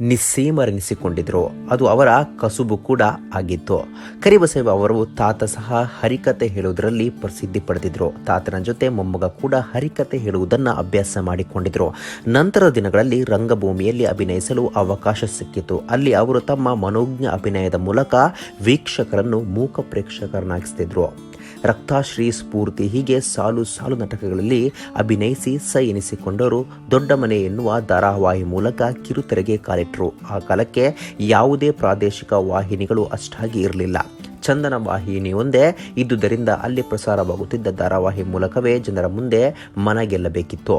ನಿಸ್ಸೀಮರೆನಿಸಿಕೊಂಡಿದ್ರು. ಅದು ಅವರ ಕಸುಬು ಕೂಡ ಆಗಿತ್ತು. ಕರಿಬಸವ ಅವರು ತಾತ ಸಹ ಹರಿಕತೆ ಹೇಳುವುದರಲ್ಲಿ ಪ್ರಸಿದ್ಧಿ ಪಡೆದಿದ್ರು. ತಾತನ ಜೊತೆ ಮೊಮ್ಮಗ ಕೂಡ ಹರಿಕತೆ ಹೇಳುವುದನ್ನು ಅಭ್ಯಾಸ ಮಾಡಿಕೊಂಡಿದ್ರು. ನಂತರದ ದಿನಗಳಲ್ಲಿ ರಂಗಭೂಮಿಯಲ್ಲಿ ಅಭಿನಯಿಸಲು ಅವಕಾಶ ಸಿಕ್ಕಿತು. ಅಲ್ಲಿ ಅವರು ತಮ್ಮ ಮನೋಜ್ಞ ಅಭಿನಯದ ಮೂಲಕ ವೀಕ್ಷಕರನ್ನು ಮೂಕ ಪ್ರೇಕ್ಷಕರನ್ನಾಗಿಸ್ತಿದ್ರು. ರಕ್ತಾಶ್ರೀ ಸ್ಫೂರ್ತಿ ಹೀಗೆ ಸಾಲು ಸಾಲು ನಾಟಕಗಳಲ್ಲಿ ಅಭಿನಯಿಸಿ ಸೈ ಎನಿಸಿಕೊಂಡರು ದೊಡ್ಡ ಮನೆ ಎನ್ನುವ ಧಾರಾವಾಹಿ ಮೂಲಕ ಕಿರುತೆರೆಗೆ ಕಾಲಿಟ್ಟರು ಆ ಕಾಲಕ್ಕೆ ಯಾವುದೇ ಪ್ರಾದೇಶಿಕ ವಾಹಿನಿಗಳು ಅಷ್ಟಾಗಿ ಇರಲಿಲ್ಲ. ಚಂದನ ವಾಹಿನಿ ಒಂದೇ, ಇದ್ದುದರಿಂದ ಅಲ್ಲಿ ಪ್ರಸಾರವಾಗುತ್ತಿದ್ದ ಧಾರಾವಾಹಿ ಮೂಲಕವೇ ಜನರ ಮುಂದೆ ಮನ ಗೆಲ್ಲಬೇಕಿತ್ತು.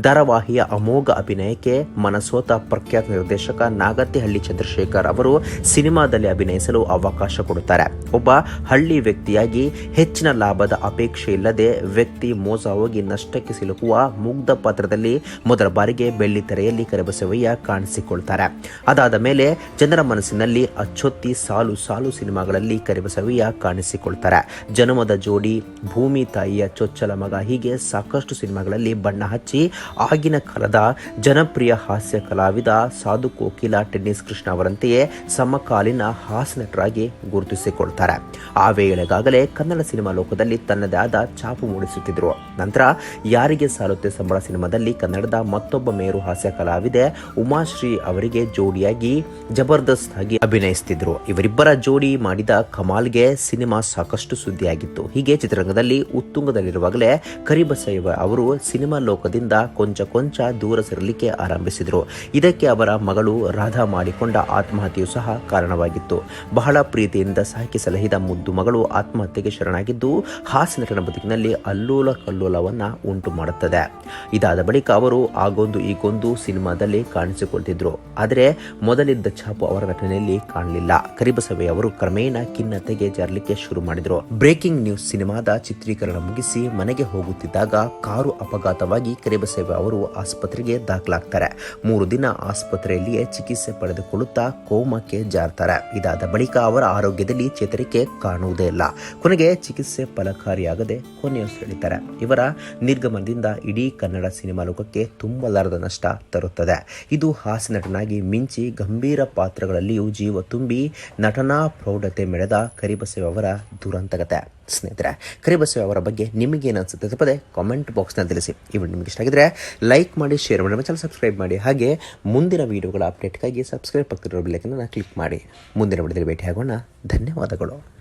ಧಾರಾವಾಹಿಯ ಅಮೋಘ ಅಭಿನಯಕ್ಕೆ ಮನಸೋತ ಪ್ರಖ್ಯಾತ ನಿರ್ದೇಶಕ ನಾಗತಿಹಳ್ಳಿ ಚಂದ್ರಶೇಖರ್ ಅವರು ಸಿನಿಮಾದಲ್ಲಿ ಅಭಿನಯಿಸಲು ಅವಕಾಶ ಕೊಡುತ್ತಾರೆ. ಒಬ್ಬ ಹಳ್ಳಿ ವ್ಯಕ್ತಿಯಾಗಿ ಹೆಚ್ಚಿನ ಲಾಭದ ಅಪೇಕ್ಷೆ ಇಲ್ಲದೆ ವ್ಯಕ್ತಿ ಮೋಸ ಹೋಗಿ ನಷ್ಟಕ್ಕೆ ಸಿಲುಕುವ ಮುಗ್ಧ ಪಾತ್ರದಲ್ಲಿ ಮೊದಲ ಬಾರಿಗೆ ಬೆಳ್ಳಿ ತೆರೆಯಲ್ಲಿ ಕರೆಬಸವಯ್ಯ ಕಾಣಿಸಿಕೊಳ್ತಾರೆ. ಅದಾದ ಮೇಲೆ ಜನರ ಮನಸ್ಸಿನಲ್ಲಿ ಅಚ್ಚೊತ್ತಿ ಸಾಲು ಸಾಲು ಸಿನಿಮಾಗಳಲ್ಲಿ ಕರಿಬಸವಯ್ಯ ಕಾಣಿಸಿಕೊಳ್ತಾರೆ. ಜನಮದ ಜೋಡಿ ಭೂಮಿ ತಾಯಿಯ ಚೊಚ್ಚಲ ಮಗ ಹೀಗೆ ಸಾಕಷ್ಟು ಸಿನಿಮಾಗಳಲ್ಲಿ ಬಣ್ಣ ಹಚ್ಚಿ ಆಗಿನ ಕಾಲದ ಜನಪ್ರಿಯ ಹಾಸ್ಯ ಕಲಾವಿದ ಸಾಧು ಕೋಕಿಲ ಟೆನ್ನಿಸ್ ಕೃಷ್ಣ ಅವರಂತೆಯೇ ಸಮಕಾಲೀನ ಹಾಸ್ಯ ನಟರಾಗಿ ಗುರುತಿಸಿಕೊಳ್ತಾರೆ. ಆ ವೇಳೆಗಾಗಲೇ ಕನ್ನಡ ಸಿನಿಮಾ ಲೋಕದಲ್ಲಿ ತನ್ನದೇ ಆದ ಛಾಪು ಮೂಡಿಸುತ್ತಿದ್ದರು. ನಂತರ ಯಾರಿಗೆ ಸಾಲುತ್ತೆ ಸಂಬಳ ಸಿನಿಮಾದಲ್ಲಿ ಕನ್ನಡದ ಮತ್ತೊಬ್ಬ ಮೇರು ಹಾಸ್ಯ ಕಲಾವಿದೆ ಉಮಾಶ್ರೀ ಅವರಿಗೆ ಜೋಡಿಯಾಗಿ ಜಬರ್ದಸ್ತ್ ಆಗಿ ಅಭಿನಯಿಸುತ್ತಿದ್ದರು. ಇವರಿಬ್ಬರ ಜೋಡಿ ಮಾಡಿದ ಕಮಾಲ್ಗೆ ಸಿನಿಮಾ ಸಾಕಷ್ಟು ಸುದ್ದಿಯಾಗಿತ್ತು. ಹೀಗೆ ಚಿತ್ರರಂಗದಲ್ಲಿ ಉತ್ತುಂಗದಲ್ಲಿರುವಾಗಲೇ ಕರಿಬಸಯ್ಯ ಅವರು ಸಿನಿಮಾ ಲೋಕದಿಂದ ಕೊಂಚ ಕೊಂಚ ದೂರ ಸರಲಿಕ್ಕೆ ಆರಂಭಿಸಿದರು. ಇದಕ್ಕೆ ಅವರ ಮಗಳು ರಾಧಾ ಮಾಡಿಕೊಂಡ ಆತ್ಮಹತ್ಯೆಯೂ ಸಹ ಕಾರಣವಾಗಿತ್ತು. ಬಹಳ ಪ್ರೀತಿಯಿಂದ ಸಾಕಿ ಸಲಹಿದ ಮುದ್ದು ಮಗಳು ಆತ್ಮಹತ್ಯೆಗೆ ಶರಣಾಗಿದ್ದು ಹಾಸ್ಯ ನಟನ ಬದುಕಿನಲ್ಲಿ ಅಲ್ಲೋಲ ಕಲ್ಲೋಲವನ್ನು ಉಂಟು ಮಾಡುತ್ತದೆ. ಇದಾದ ಬಳಿಕ ಅವರು ಆಗೊಂದು ಈಗೊಂದು ಸಿನಿಮಾದಲ್ಲಿ ಕಾಣಿಸಿಕೊಳ್ತಿದ್ರು. ಆದರೆ ಮೊದಲಿದ್ದ ಛಾಪು ಅವರ ನಟನೆಯಲ್ಲಿ ಕಾಣಲಿಲ್ಲ. ಕರಿಬಸವೆ ಅವರು ಕ್ರಮೇಣ ಖಿನ್ನತೆಗೆ ಜರಲಿಕ್ಕೆ ಶುರು ಮಾಡಿದ್ರು. ಬ್ರೇಕಿಂಗ್ ನ್ಯೂಸ್ ಸಿನಿಮಾದ ಚಿತ್ರೀಕರಣ ಮುಗಿಸಿ ಮನೆಗೆ ಹೋಗುತ್ತಿದ್ದಾಗ ಕಾರು ಅಪಘಾತವಾಗಿ ಕರಿಬಸವೆ ಅವರು ಆಸ್ಪತ್ರೆಗೆ ದಾಖಲಾಗ್ತಾರೆ. ಮೂರು ದಿನ ಆಸ್ಪತ್ರೆಯಲ್ಲಿಯೇ ಚಿಕಿತ್ಸೆ ಪಡೆದುಕೊಳ್ಳುತ್ತಾ ಕೋಮಕ್ಕೆ ಜಾರ್ತಾರೆ. ಇದಾದ ಬಳಿಕ ಅವರ ಆರೋಗ್ಯದಲ್ಲಿ ಚೇತರಿಕೆ ಕಾಣುವುದೇ ಇಲ್ಲ. ಕೊನೆಗೆ ಚಿಕಿತ್ಸೆ ಫಲಕಾರಿಯಾಗದೆ ಕೊನೆಯುಸಿಳಿತಾರೆ ಇವರ ನಿರ್ಗಮನದಿಂದ ಇಡೀ ಕನ್ನಡ ಸಿನಿಮಾ ಲೋಕಕ್ಕೆ ತುಂಬಲಾರದ ನಷ್ಟ ತರುತ್ತದೆ. ಇದು ಹಾಸ್ಯ ನಟನಾಗಿ ಮಿಂಚಿ ಗಂಭೀರ ಪಾತ್ರಗಳಲ್ಲಿಯೂ ಜೀವ ತುಂಬಿ ನಟನಾ ಪ್ರೌಢತೆ ಮೆಳೆದ ಕರಿಬಸವ ಅವರ ದುರಂತಗತೆ ಸ್ನೇಹಿತರೆ, ಕರಿಬಸವ ಅವರ ಬಗ್ಗೆ ನಿಮಗೇನು ಅನಿಸುತ್ತೆ ತಪ್ಪದೆ ಕಾಮೆಂಟ್ ಬಾಕ್ಸ್ನಲ್ಲಿ ತಿಳಿಸಿ. ಈ ವಿಡಿಯೋ ನಿಮಗೆ ಇಷ್ಟ ಆಗಿದ್ರೆ ಲೈಕ್ ಮಾಡಿ ಶೇರ್ ಮಾಡಿ, ನಮ್ಮ ಚಾನಲ್ ಸಬ್ಸ್ಕ್ರೈಬ್ ಮಾಡಿ. ಹಾಗೆ ಮುಂದಿನ ವಿಡಿಯೋಗಳ ಅಪ್ಡೇಟ್ಗಾಗಿ ಸಬ್ಸ್ಕ್ರೈಬ್ ಆಗ್ತಿರೋ ಬೆಲ್ಲೈಕನ್ನು ಕ್ಲಿಕ್ ಮಾಡಿ. ಮುಂದಿನ ವಿಡಿಯೋದಲ್ಲಿ ಭೇಟಿ ಆಗೋಣ ಧನ್ಯವಾದಗಳು.